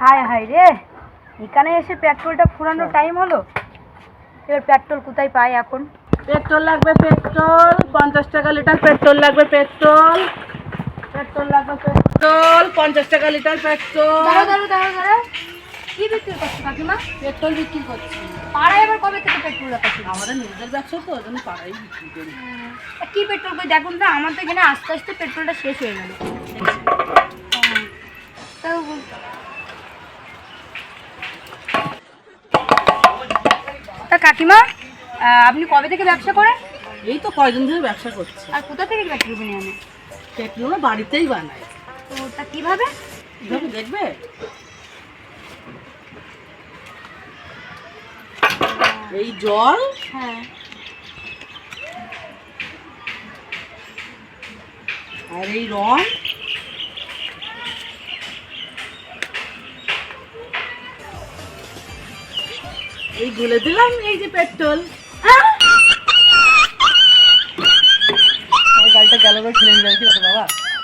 হায় হায় রে। এখানে এসে পেট্রোলটা ফুরানোর টাইম হলো? এবার পেট্রোল কোথায় পাই এখন? পেট্রোল লাগবে পেট্রোল পঞ্চাশ টাকা লিটার পেট্রোল লাগবে পেট্রোল। পেট্রোল লাগবে পেট্রোল পঞ্চাশ টাকা লিটার পেট্রোল। কি বিক্রি করছ কাকিমা? পেট্রোল বিক্রি করছি। পাড়ায় এবার কবে থেকে পেট্রোল রাখা শুরু? আমাদের নিজেদের ব্যবসা তো ওই জন্য পাড়াই বিক্রি করি। কি পেট্রোল কই? দেখুন তো আমাদের এখানে আস্তে আস্তে পেট্রোলটা শেষ হয়ে গেল তাও তা কাকিমা আপনি কবে থেকে ব্যবসা করেন? এই তো কয়দিন ধরে ব্যবসা করছি। আর কোথা থেকে পেট্রোল কিনে আনেন? পেট্রোল বাড়িতেই বানাই। তো তা কীভাবে? কীভাবে দেখবে? এই জল। হ্যাঁ। আর এই রং। এই গুলে দিলাম এই যে পেট্রোল। গাড়িটা গেল ফেলে যাবে কি বাবা?